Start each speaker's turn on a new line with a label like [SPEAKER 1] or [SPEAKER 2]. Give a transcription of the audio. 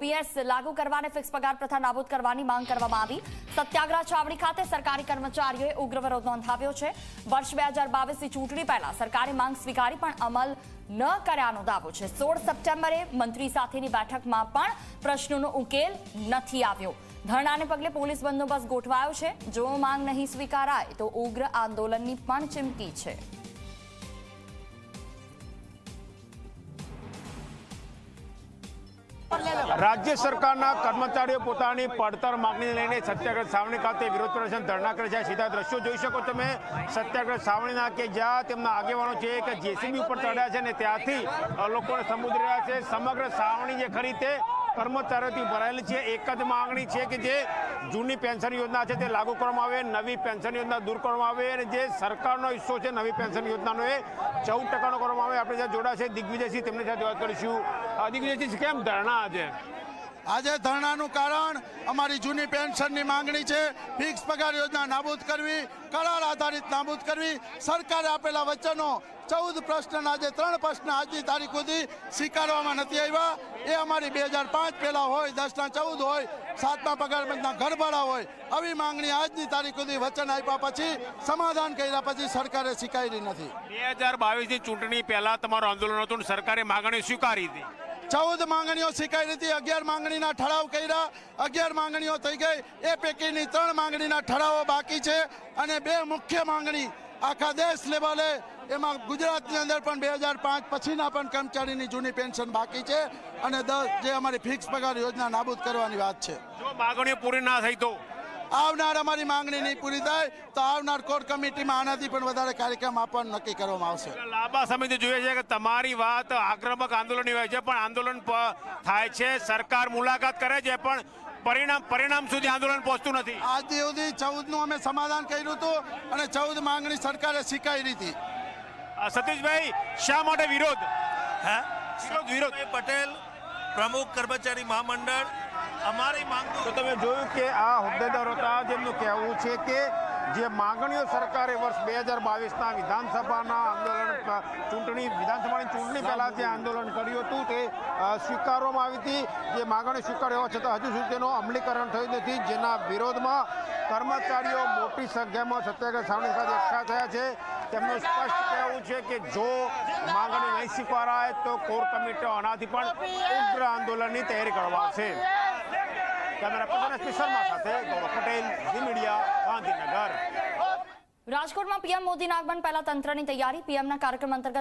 [SPEAKER 1] OPS લાગુ કરવાને fix પગાર પ્રથા નાબૂદ કરવાની માંગ કરવામાં આવી. સત્યાગ્રહ છાવણી ખાતે સરકારી કર્મચારીઓએ ઉગ્ર વિરોધ નોંધાવ્યો છે. વર્ષ બે હજાર બાવીસની ચૂંટણી પહેલા સરકારી માંગ સ્વીકારી પણ અમલ ન કર્યાનો દાવો છે. સોળ સપ્ટેમ્બરે મંત્રી સાથેની બેઠકમાં પણ પ્રશ્નોનો ઉકેલ નથી આવ્યો. ધરણાને પગલે પોલીસ બંદોબસ્ત ગોઠવાયો છે. જો માંગ નહીં સ્વીકારાય તો ઉગ્ર આંદોલનની પણ ચીમકી છે.
[SPEAKER 2] રાજ્ય સરકારના કર્મચારીઓ પોતાની પડતર માંગણીને લઈને સત્યાગ્રહ સાવણી ખાતે વિરોધ પ્રદર્શન ધરણા કરે છે. સીધા દ્રશ્યો જોઈ શકો તમે. સત્યાગ્રહ સાવણીના કે જ્યાં તેમના આગેવાનો છે કે જેસીબી ઉપર ચડ્યા છે ને ત્યાંથી લોકોને સંબોધી રહ્યા છે. સમગ્ર સાવણી જે ખરી કર્મચારીઓથી ભરાયેલી છે. એક જ માંગણી છે કે જે જૂની પેન્શન યોજના છે તે લાગુ કરવામાં આવે, નવી પેન્શન યોજના દૂર કરવામાં આવે અને જે સરકારનો હિસ્સો છે નવી પેન્શન યોજનાનો એ ચૌદ ટકાનો કરવામાં આવે. આપણે જ્યાં જોડા છે, દિગ્વિજયસિંહ, તેમની સાથે વાત કરીશું. દિગ્વિજયસિંહ, કેમ ધરણા આજે?
[SPEAKER 3] આજે ધરણાનું કારણ અમારી જૂની પેન્શનની માંગણી છે. ફિક્સ પગાર યોજના નાબૂદ કરવી, કરાર આધારિત નાબૂદ કરવી. સરકારે આપેલા વચનો ચૌદ પ્રશ્નના આજે ત્રણ પ્રશ્ન આજની તારીખ સુધી સ્વીકારવામાં નથી આવ્યા. એ અમારી બે હજાર પાંચ પહેલાં હોય દસના ચૌદ હોય સાતમા પગાર બંધના ઘરભાડા હોય આવી માંગણી આજની તારીખ સુધી વચન આપ્યા પછી સમાધાન કર્યા પછી સરકારે સ્વીકારી નથી.
[SPEAKER 2] બે હજાર બાવીસની ચૂંટણી પહેલાં તમારું આંદોલન હતું સરકારે માગણી સ્વીકારી હતી.
[SPEAKER 3] ચૌદ માંગણીઓ સ્વીકારી હતી અગિયાર માંગણીના ઠરાવ કર્યા. અગિયાર માંગણીઓ થઈ ગઈ એ પૈકીની ત્રણ માંગણીના ઠરાવો બાકી છે અને બે મુખ્ય માંગણી આખા દેશ લેવલે એમાં ગુજરાતની અંદર પણ બે હજાર પાંચ પછીના પણ કર્મચારીની જૂની પેન્શન બાકી છે અને દસ જે અમારી ફિક્સ પગાર યોજના નાબૂદ કરવાની વાત છે.
[SPEAKER 2] જો માગણીઓ પૂરી ના થઈ તો?
[SPEAKER 3] આવનાર અમારી માંગણી નહીં પૂરી થાય તો આવનાર કોર કમિટીમાં આનાથી પણ વધારે કાર્યક્રમ આપવાનું નક્કી કરવામાં આવશે.
[SPEAKER 2] લાંબા સમયથી જોઈએ છે કે તમારી વાત આક્રમક આંદોલનની હોય છે પણ આંદોલન થાય છે. સરકાર મુલાકાત કરે છે પણ પરિણામ પરિણામ સુધી આંદોલન પહોંચતું નથી.
[SPEAKER 3] આજ સુધી ચૌદનું અમે સમાધાન કર્યું હતું અને ચૌદ માંગણી સરકારે સ્વીકારી હતી.
[SPEAKER 2] સતીશભાઈ શા માટે વિરોધ?
[SPEAKER 4] હા?
[SPEAKER 2] વિરોધ વિરોધ.
[SPEAKER 4] પટેલ પ્રમુખ કર્મચારી મહામંડળ અમારી માંગ
[SPEAKER 2] તો તમે જોયું કે આ હોદ્દેદારો હતા જેમનું કહેવું છે કે જે માંગણીઓ સરકારે વર્ષ બે હજાર બાવીસના વિધાનસભાના આંદોલન ચૂંટણી વિધાનસભાની ચૂંટણી પહેલાં જે આંદોલન કર્યું હતું તે સ્વીકારવામાં આવી હતી. જે માંગણી સ્વીકાર હોવા છતાં હજુ સુધી તેનું અમલીકરણ થયું નથી. જેના વિરોધમાં કર્મચારીઓ મોટી સંખ્યામાં સત્યાગ્રહ સાવણી સાથે એકઠા થયા છે. તેમનું સ્પષ્ટ કહેવું છે કે જો માંગણી નહીં સ્વીકારાય તો કોર કમિટીઓ આનાથી પણ ઉગ્ર આંદોલનની તૈયારી કરવા છે. કેમેરા પર્સન એસપી સાથે ગૌરવ મીડિયા
[SPEAKER 1] રાજકોટમાં પીએમ મોદીના આગમન પહેલા તંત્રની તૈયારી. પીએમના કાર્યક્રમ અંતર્ગત